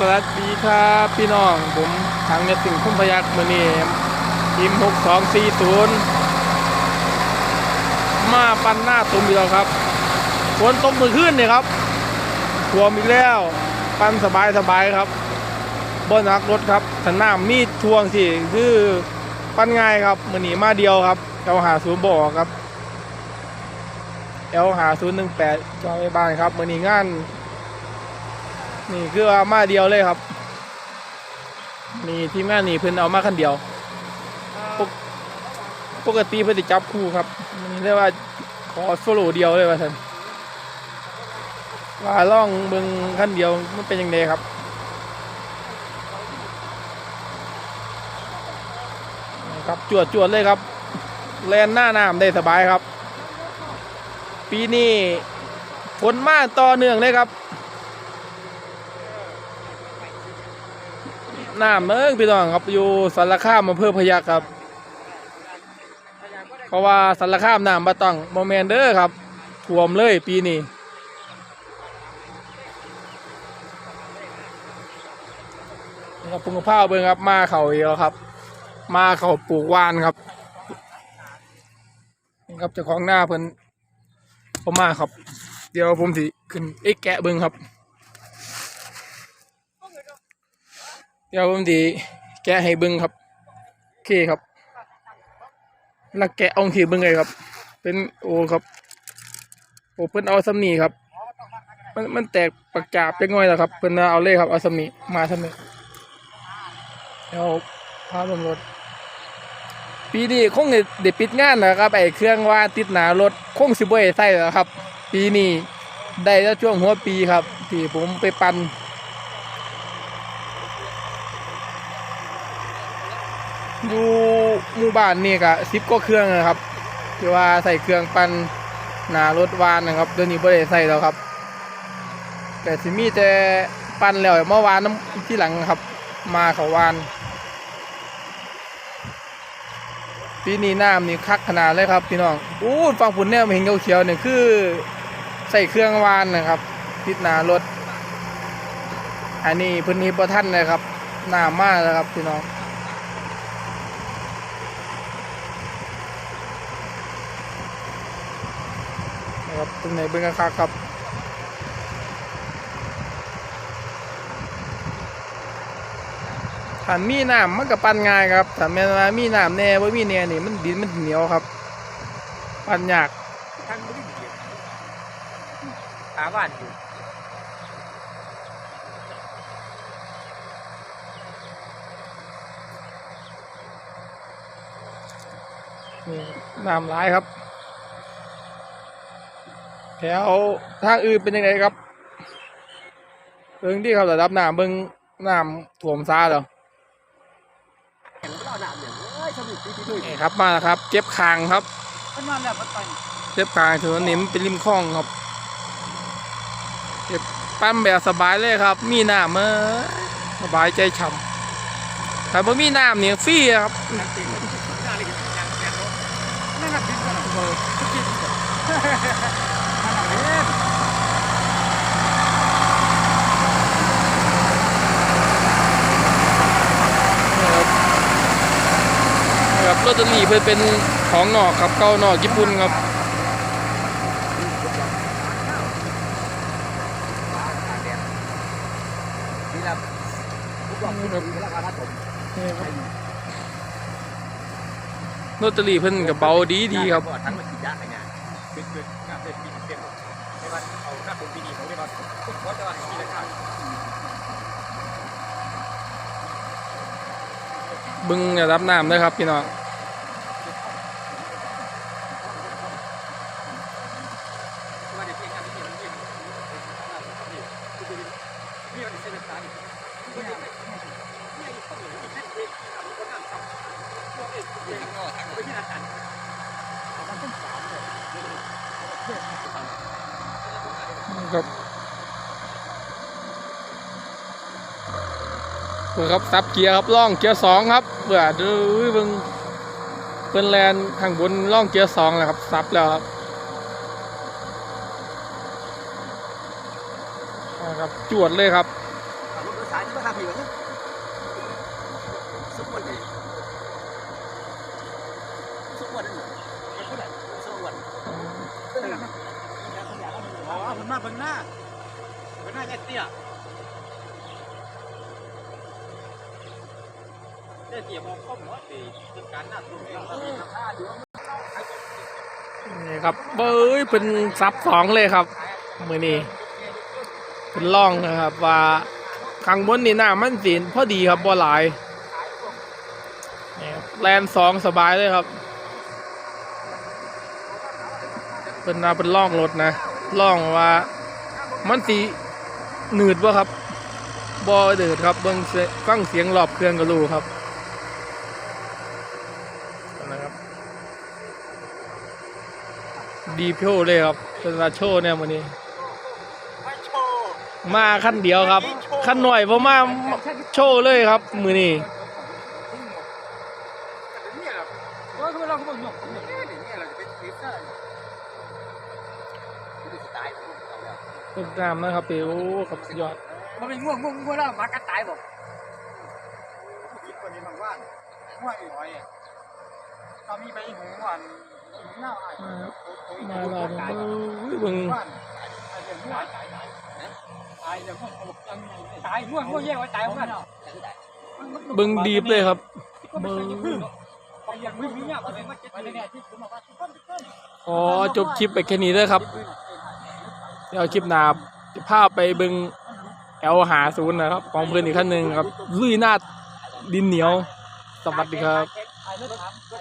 สวัสดีครับพี่น้อง ผมทางเนสิงห์พุ่มพยักมือนี่ทีม6240มาปันหน้าตุ่มอีกแล้วครับฝนตกมือขึ้นเนี่ยครับท่วมอีกแล้ว ปันสบายสบายครับบ่หนักรถครับสนามมีทวงสิคือปันง่ายครับมือนีมาเดียวครับเอลหาศูนย์บอกครับเอลหาศูนย์หนึ่งแปดจอยบ้านครับมือนีงาน นี่คือว่ามาเดียวเลยครับ นี่ทีมงานนี่เพิ่นเอามาคันเดียว ปกปกติเพิ่นจะจับคู่ครับมันเรียกว่าขอโซโล่เดียวเลยว่าท่านว่าล่องเบิงคันเดียวมันเป็นยังไงครับครับจวดจวดเลยครับ แลนหน้าน้ำได้สบายครับ ปีนี้ฝนมากต่อเนื่องเลยครับ น้ำเอิงพี่น้องครับอยู่สารคามอำเภอพยัคครับ เพราะว่าสารคามน้ำบ่ต้องโมเมนเดอร์ครับท่วมเลยปีนี้นะครับพุ่งกระเพราเบิ่งครับมาเขาอีกแล้วครับ มาเขาปลูกวานครับนี่ครับเจ้าของหน้าเพิ่นผมมาครับ เดี๋ยวผมสิขึ้นเอ็กแกะเบิ่งครับ เดี๋ยวผมดีแกะให้เบิ้งครับโอเคครับแล้วแกะเอาขีเบิ้งเลยครับ เป็นโอครับโอเพิ่นเอาสำนีครับ มันมันแตกปากจาบเป็นง่อยแล้วครับเพิ่นเอาเลยครับเอาสำนีมาสำนีเดี๋ยวพาลงรถปีนี้คงเด็ดปิดงานนะครับไอเครื่องว่าติดหนารถคงสิบ่ได้ใส่แล้วครับ ปีนี้ได้แล้วช่วงหัวปีครับ ที่ผมไปปั่น อยู่หมู่บ้านนี่ก็สิบก็เครื่องนะครับที่ว่าใส่เครื่องปั่นหนารถวานนะครับเดี๋ยวนี้บ่ได้ใส่แล้วครับ แต่สิมีแต่ปั่นแล้วเมื่อวานน้ำที่หลังครับ มาเขาวานปีนี้น้ำนี่คักขนาดเลยครับพี่น้องอู้ฟังผุนเนี่ยเห็นเขียวๆเนี่ยคือใส่เครื่องวานนะครับติดหนารถ อันนี้พื้นที่ประท่านเลยครับน้ำมากแล้วครับพี่น้อง ครับตรงไหนเบิ้งคักๆครับถ้ามีน้ำมันก็ปั่นง่ายครับถ้าแม่นว่ามีน้ำแน่ว่ามีแน่นี่มันดินมันเหนียวครับ ปั่นยากทางบริเวณหาบ้านอยู่นี่น้ำหลายครับ แถวทางอื่นเป็นยังไงครับเบิ้งที่ครับระดับน้ำเบิ้งน้ำถ่วมซาแล้วเห็นเราหนามเนี่ยเอ้ครับมาแล้วครับเก็บคางครับเรียบกลางถนนนี้มันเป็นริมคลองครับเก็บปั้มแบบสบายเลยครับ มีน้ำเออสบายใจฉ่ำถ้าบ่มีน้ำเนี่ยฟรีครับ นั่งตีนนั่งเลยยังยังรถนั่งนับดินกันหน่อยทุกทีดินกันนั่งนับเล่น นี่ครับนี่ครับ ลอตเตอรี่เพื่อเป็นของนอกครับเก้านอกญี่ปุ่นครับนี่แหละทุกรอบทุกทีแล้วก็รัดผมนี่ครับลอตเตอรี่เพิ่นกับเบาดีดีครับทั้งมันกี่ยากไงเนี่ยเป็นเกิดหน้าเป็นปีเป็นไม่ว่าเอาหน้าเป็นปีนี้เขาเรียกว่าเพราะจะว่าปีละครั้งบึงระดับน้ำเลยครับพี่น้อง ครับเพื่อครับซับเกียร์ครับล่องเกียร์สองครับเพื่อดูเบิ่งเพิ่นแลนข้างบนล่องเกียร์สองแล้วครับซับแล้วครับ นะครับจวดเลยครับรถโดยสารมาหาผีวะสมบูรณ์เลยสมบูรณ์นั่นน่ะสมบูรณ์อ๋อเพิ่นมาเพิ่นหน้าเพิ่นหน้าแค่เตี้ยเตี้ยเตี้ยมองก้มว่าดีเป็นการหน้าตัวเองแล้วมีราคาอยู่นี่ครับเบ้ยเป็นซับสองเลยครับ มือนี้ เป็นล่องนะครับ ว่าข้างบนนี่น้ำมันสีนพอดีครับบ่หลายนี่ครับแลนสองสบายเลยครับเป็นนาเป็นล่องรถนะล่องว่ามันสีหนืดวะครับบ่เดือดครับเบิ่งเสียฟังเสียงรอบเครื่องก็รู้ครับนะครับดีโชว์เลยครับเป็นมาโชว์เนี่ยวันนี้ มาขั้นเดียวครับขั้นหน่อยเพราะมาโชว์เลยครับ มือนี้เนี่ยเหรอเออคือเราก็บอกหยกเนี่ยเนี่ยเราจะเป็นคลิปได้ดูสไตล์ต้นน้ำนะครับเปียวครับสยอดมันเป็นง่วงง่วงง่วงแล้วมากัดตายบอกคิดคนนี้บางว่าง่วงอีกหน่อยเขามีไปหูวันหูหน้าอะไรมาแล้วเบิ่งเบิ่งบ้านไอ้เราเรื่องง่วง ตายง่วงง่วงแยกไว้ตายมันเบิ่งดีบเลยครับเบิ่งไปอย่างวิ่งวิ่งเนี่ยไปมาเจ็ดไปเนี่ยที่ผมบอกว่าต้นต้นอ๋อจบคลิปไปแค่นี้เลยครับ เดี๋ยวคลิปหนาจะพไปเบิ่งแอลหาศูนย์นะครับของเพื่อนอีกท่านหนึ่งครับลุยหน้าดินเหนียว สวัสดีครับ